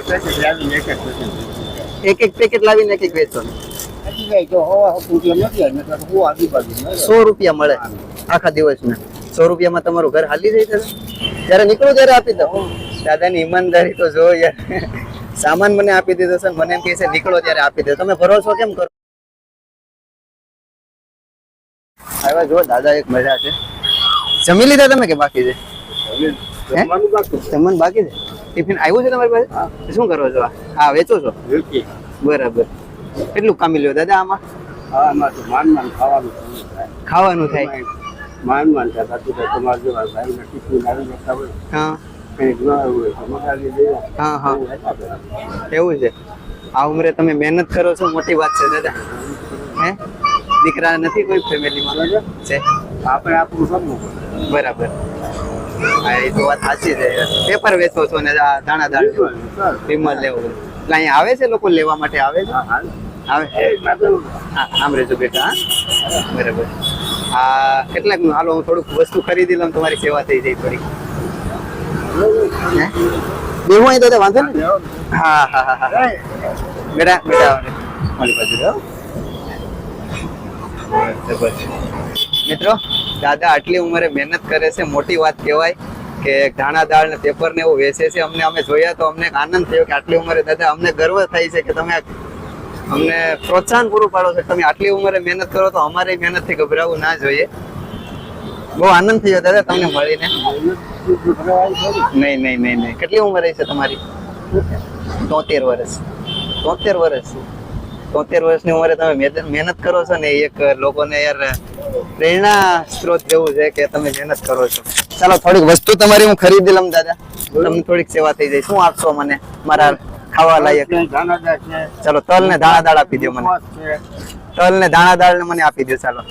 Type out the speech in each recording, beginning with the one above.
એક પેકેટ લાવીને એક એક પેકેટ એક એક પેકેટ લાવીને એક એક વેચો હજી જાય તો હવા રૂપિયા નથી આવે નકર હું આજુબાજુ ન રહે. સો રૂપિયા મળે આખા દિવસના. સો રૂપિયામાં તમારું ઘર હાલી જાય જ્યારે નીકળું ત્યારે આપી દો. દાદાની ઈમાનદારી તો જો યાર. સામાન મને આપી દીધો છે મને એમ કહે છે નીકળો ત્યારે આપી દો. તમે ભરોસો કેમ કરો? આવ્યા જો દાદા એક મજા છે. જમી લીધા તમે કે બાકી છે? જમવાનું બાકી. છે. ટિફિન આવ્યું છે તમારી પાસે? શું કરો છો? હા વેચો છો? બરાબર. કેટલું કામી લ્યો દાદા આમાં? આમાં તો માન માન ખાવાનું થાય. ખાવાનું થાય માન માન થાય. તમારા જેવા ભાઈને ટિફિન આવી જતા હોય, હા. હા હા. એવું છે. આ ઉંમરે તમે મહેનત કરો છો મોટી વાત છે દાદા. હે? દીકરા નથી કોઈ ફેમિલીમાં છે. આપણે આપણું. બરાબર. એ તો વાત સાચી છે. પેપર વેચો છો ને દાણા દાણા વિમલ લેવું એટલે અહીંયા આવે છે લોકો લેવા માટે આવે છે. આવે? આમ રેજો બેટા હા. બરાબર. આ કેટલાક હાલો હું થોડુંક વસ્તુ ખરીદી લઉં તમારી સેવા થઈ જાય થોડીક. બેહું અહીં દાદા વાંધો ને હા હા હા હા બેટા બેટા મારી બાજુ મિત્રો દાદા આટલી ઉંમરે મહેનત કરે છે, મોટી વાત કહેવાય કે ધાણા દાળ ને પેપર ને એવું વેચે છે. અમને અમે જોયા તો અમને આનંદ થયો કે આટલી ઉંમરે દાદા, અમને ગર્વ થાય છે કે તમે અમને પ્રોત્સાહન પૂરું પાડો છો. તમે આટલી ઉંમરે મહેનત કરો તો અમારી મહેનતથી ગભરાવું ના જોઈએ. બહુ આનંદ થયો દાદા તમને મળીને. નહીં નહીં નહીં નહીં. કેટલી ઉંમર છે તમારી? તોતેર વર્ષ. તોતેર વર્ષ. તોતેર વર્ષની ઉંમરે તમે મહેનત કરો છો ને, એક લોકોને યાર પ્રેરણા સ્ત્રોત એવું છે કે તમે મહેનત કરો છો. ચાલો થોડીક વસ્તુ તમારી હું ખરીદી લઉં દાદા. તમને થોડીક સેવા થઈ જાય. શું આપશો મને? મારા ખાવા લાયક. ચાલો તલ ને દાણા દાળ આપી દો મને. તલ ને દાણા દાળ ને મને આપી દો ચાલો.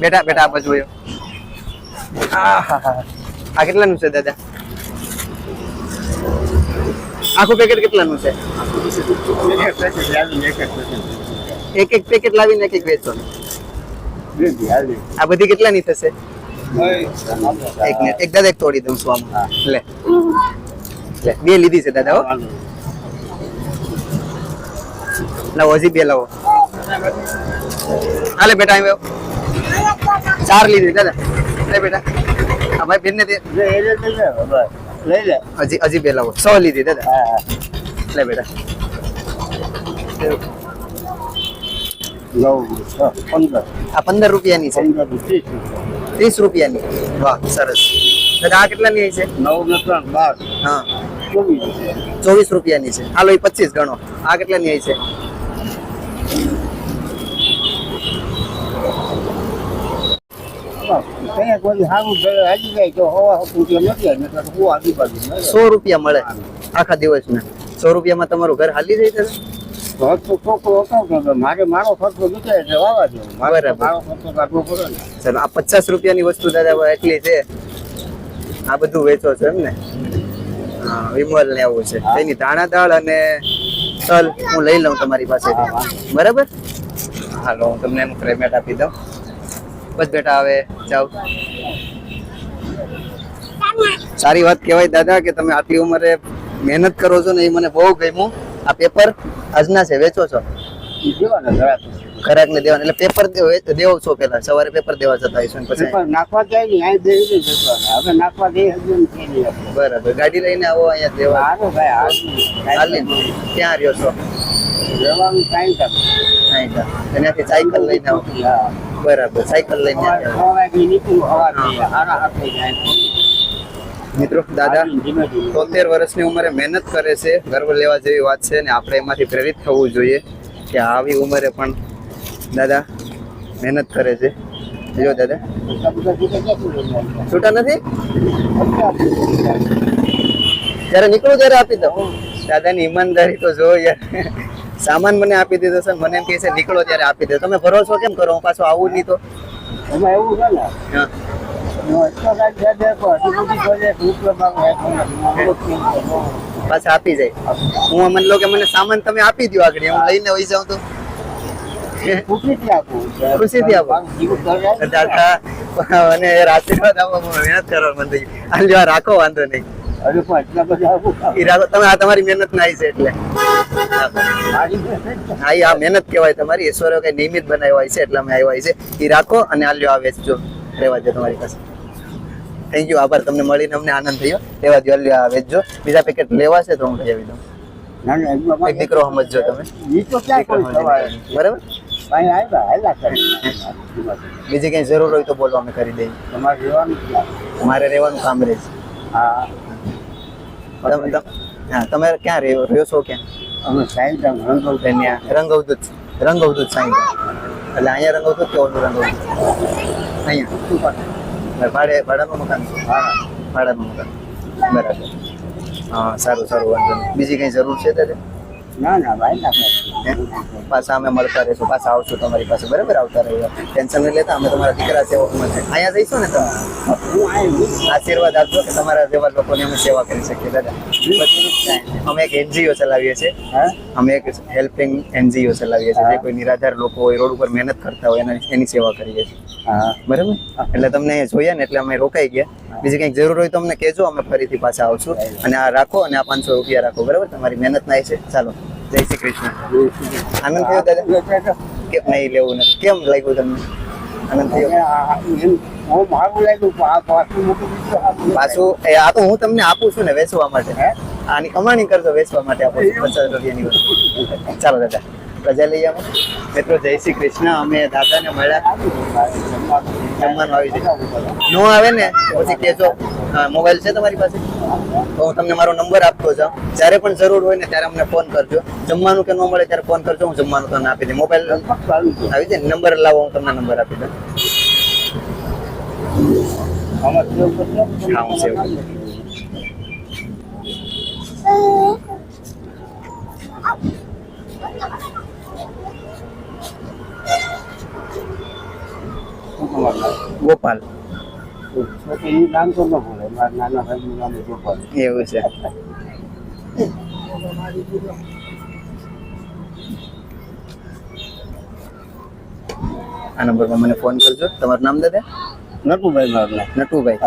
બેટા બેટા આ જોયો. આ કેટલાનું છે દાદા? આખું પેકેટ કેટલાનું છે? એક એક પેકેટ લાવીને એક એક વેચો લીધી, હાલી. આ બધી કેટલાની થશે? એક મિનિટ એક દાદા એક તોડી દઉં છું આમાં. લે. લે બે લીધી છે દાદા હો. લાવો હજી બે લાવો. હાલે બેટા આવ્યો ચાર લીધી દાદા. લે બેટા. આ ભાઈ. લઈ લે. હજી હજી બે લાવો. સો લીધી દાદા. લે બેટા. આ પંદર રૂપિયાની છે. ત્રીસ રૂપિયાની. વાહ સરસ. આ કેટલાની છે? નવ ને ત્રણ, બાર, હા. ચોવીસ રૂપિયા. ચોવીસ રૂપિયાની છે. હાલો એ પચીસ ગણો. આ કેટલાની છે? ન. સો રૂપિયા મળે. આખા દિવસના. સો રૂપિયામાં તમારું ઘર હાલી જાય દાદા ઘર તો છોકરો હતો મારે મારો ખર્ચો નીકળે એટલે વાવા દો. બરાબર. મારો ખર્ચો કાઢવો પડે ને. ચાલો આ પચાસ રૂપિયાની વસ્તુ દાદા એટલી છે. આ બધું વેચો છો એમ ને? વિમલ ને આવું છે. એની ધાણા દાળ અને તલ હું લઈ લઉં તમારી પાસેથી. બરાબર? હાલો હું તમને એનું પેમેન્ટ આપી દઉં. બસ બેટા હવે જાઓ. સારી વાત કહેવાય દાદા કે તમે આટલી ઉંમરે મહેનત કરો છો ને એ મને બહુ ગમ્યું. આ પેપર આજના છે વેચો છો. ખરાક ને દેવાનું એટલે પેપર દેવો છો પેલા સવારે પેપર દેવા જતા હશો પછી નાખવા જાય નહીં અહીં દેવી હવે નાખવા. બરાબર ગાડી લઈને આવો અહીંયા દેવા ભાઈ હાલ ત્યાં રહ્યો છો રહેવાનું કામ. એનાથી સાયકલ લઈને આવો. બરાબર સાયકલ લઈને આવો. નીકળું સવારથી. હારા હાથે જાય. મિત્રો દાદા. તોતેર વર્ષની ઉંમરે મહેનત કરે છે ગર્વ લેવા જેવી વાત છે ને આપણે એમાંથી પ્રેરિત થવું જોઈએ કે આવી ઉંમરે પણ દાદા મહેનત કરે છે. જો દાદા? છૂટા નથી? જ્યારે નીકળું ત્યારે આપી દો દાદાની ઈમાનદારી તો જો યાર. સામાન મને આપી દીધો છે મને એમ કહે છે નીકળો ત્યારે આપી દે. તમે ભરોસો કેમ કરો? હું પાછો આવું નહીં તો. એમાં એવું છે ને છે. પાછા આપી જાય. હું મને લો કે મને સામાન તમે આપી દો આગળ. હું લઈને વહી જાઉં તો. ખુશીથી મહેનત કરવા રાખો, વાંધો નહીં. તમારી મહેનત ના છે એટલે. હા આ મહેનત કહેવાય તમારી. ઈશ્વરે કઈ નિયમિત બનાવ્યા છે, એટલે અમે આવ્યા છે. એ રાખો અને આલ્યો આવે આ વેચજો. રહેવા દે તમારી પાસે. થેન્ક યુ આભાર તમને મળીને અમને આનંદ થયો. એવા જ્વેલરી વેચજો. બીજા પેકેટ લેવા છે તો હું લઈ આવી દઉં એક દીકરો સમજજો તમે. બરાબર? બીજી કઈ જરૂર હોય તો બોલો અમે કરી દઈએ. તમારે રહેવાનું મારે રહેવાનું કામ રહે છે હા. તમે હા તમે ક્યાં રહ્યો રહ્યો છો ક્યાં? અમે સાઈડ આમ રંગો એટલે ત્યાં રંગવદૂત. રંગવદૂત સાંઈ એટલે અહીંયા રંગવદૂત કે ઓલું રંગવદૂત? અહીંયા. ભાડે ભાડાનું મકાન હા ભાડાનું મકાન. બરાબર. હા સારું સારું વાંધો નહીં. બીજી કંઈ જરૂર છે ત્યારે ના ના ભાઈ ના? પાછા અમે મળતા રહીશું. પાછા આવશું તમારી પાસે. બરાબર? આવતા રહીએ. ટેન્શન નહીં લેતા. અમે તમારા દીકરા સેવકમાં છે. અહીંયા જઈશું ને તમે? આશીર્વાદ આપજો કે તમારા જેવા લોકોની અમે સેવા કરી શકીએ. દાદા. અમે એક એનજીઓ ચલાવીએ છીએ. અમે એક હેલ્પિંગ એનજીઓ ચલાવીએ છીએ. જે કોઈ નિરાધાર લોકો હોય, રોડ ઉપર મહેનત કરતા હોય, એના એની સેવા કરીએ છીએ. બરાબર? એટલે તમને જોઈએ ને એટલે અમે રોકાઈ ગયા. બીજી કંઈક જરૂર હોય તો અમને કહેજો, અમે ફરીથી પાછા આવશું. અને આ રાખો અને આ પાંચસો રૂપિયા રાખો. બરાબર? તમારી મહેનત ના છે. ચાલો. જય શ્રી કૃષ્ણ. આનંદ થયો દાદા? કેમ નહીં લેવું? નથી કેમ લાગ્યું તમને? આનંદ થયો? હું મારું લાગ્યું પાછું એ આ તો હું તમને આપું છું ને વેચવા માટે. આની કમાણી કરજો વેચવા માટે આપું પચાસ રૂપિયાની વસ્તુ. ચાલો દાદા રજા લઈ આવો. મિત્રો જય શ્રી કૃષ્ણ. અમે દાદાને મળ્યા. જમવાનું આવી જાય. નો આવે ને પછી કહેજો મોબાઈલ છે તમારી પાસે? તો હું તમને મારો નંબર આપતો જાઉં. જ્યારે પણ જરૂર હોય ને ત્યારે અમને ફોન કરજો. જમવાનું કે ન મળે ત્યારે ફોન કરજો હું જમવાનું તમને આપી દઉં મોબાઈલ આવી જાય નંબર લાવો હું તમને નંબર આપી દઉં. શું તમારું ગોપાલ નામ તો ન ભૂલે મારા નાના ભાઈનું ગોપાલ. એવું છે. આ નંબરમાં મને ફોન કરજો. તમારું નામ દાદા? નટુભાઈ મારું. નામ નટુભાઈ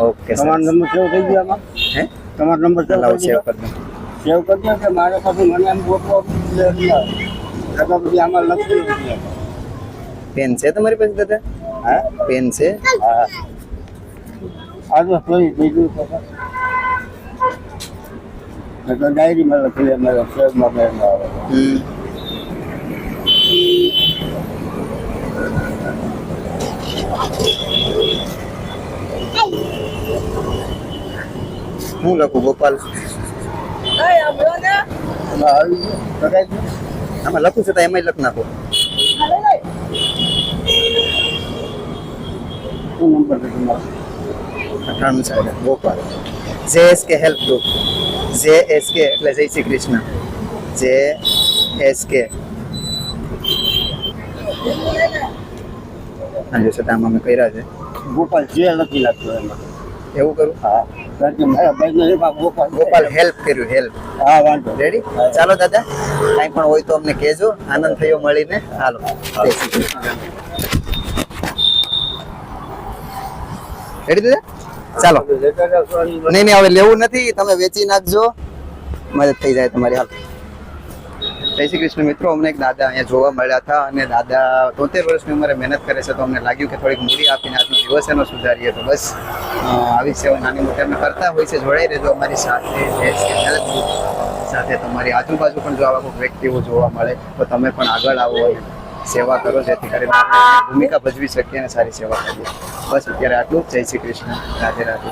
ઓકે તમારો નંબર સેવ થઈ ગયો આમાં? હે? તમારો નંબર સેવ થઈ સેવ કરી દો સેવ કરજો કે મારે પછી મને એમ ગોતવો એટલે પછી આમાં લખી પેન છે તમારી પાસે દાદા? હા? પેન છે? હા. આજે સોરી બીજું તો ડાયરીમાં લખી લે મારા સેવમાં આવે. હમ. હું લખું ગોપાલ? આમાં લખું છું તો એમાં લખ નાખો. શું નંબર છે તમારો? અઠાણું સાહેબ ગોપાલ. જે એસ કે હેલ્પ ગ્રુપ. જે એસ કે એટલે જય શ્રી કૃષ્ણ. જે એસ કે હાજી સર આમાં અમે કર્યા છે. ગોપાલ જે લખી લાગતો એમાં. એવું કરું? હા. ગોપાલ હેલ્પ કર્યું હેલ્પ હા વાંધો રેડી ચાલો દાદા કાંઈ પણ હોય તો અમને કહેજો. આનંદ થયો મળીને. હાલો. રેડી દાદા? ચાલો. નહીં નહીં હવે લેવું નથી. તમે વેચી નાખજો. મદદ થઈ જાય તમારી હાલ. જય શ્રી કૃષ્ણ મિત્રો, અમને એક દાદા અહીંયા જોવા મળ્યા હતા અને દાદા તોતેર વર્ષની ઉંમરે મહેનત કરે છે તો અમને લાગ્યું કે થોડીક મૂડી આપીને આજનો દિવસ એનો સુધારીએ તો બસ આવી સેવા નાની મોટી અમે કરતા હોય છે. જોડાઈ રહેજો અમારી સાથે સાથે તમારી આજુબાજુ પણ જો આવા કોઈ વ્યક્તિઓ જોવા મળે, તો તમે પણ આગળ આવો સેવા કરો, જેથી કરીને ભૂમિકા ભજવી શકીએ અને સારી સેવા કરીએ. બસ અત્યારે આટલું જય શ્રી કૃષ્ણ. રાધે રાધે.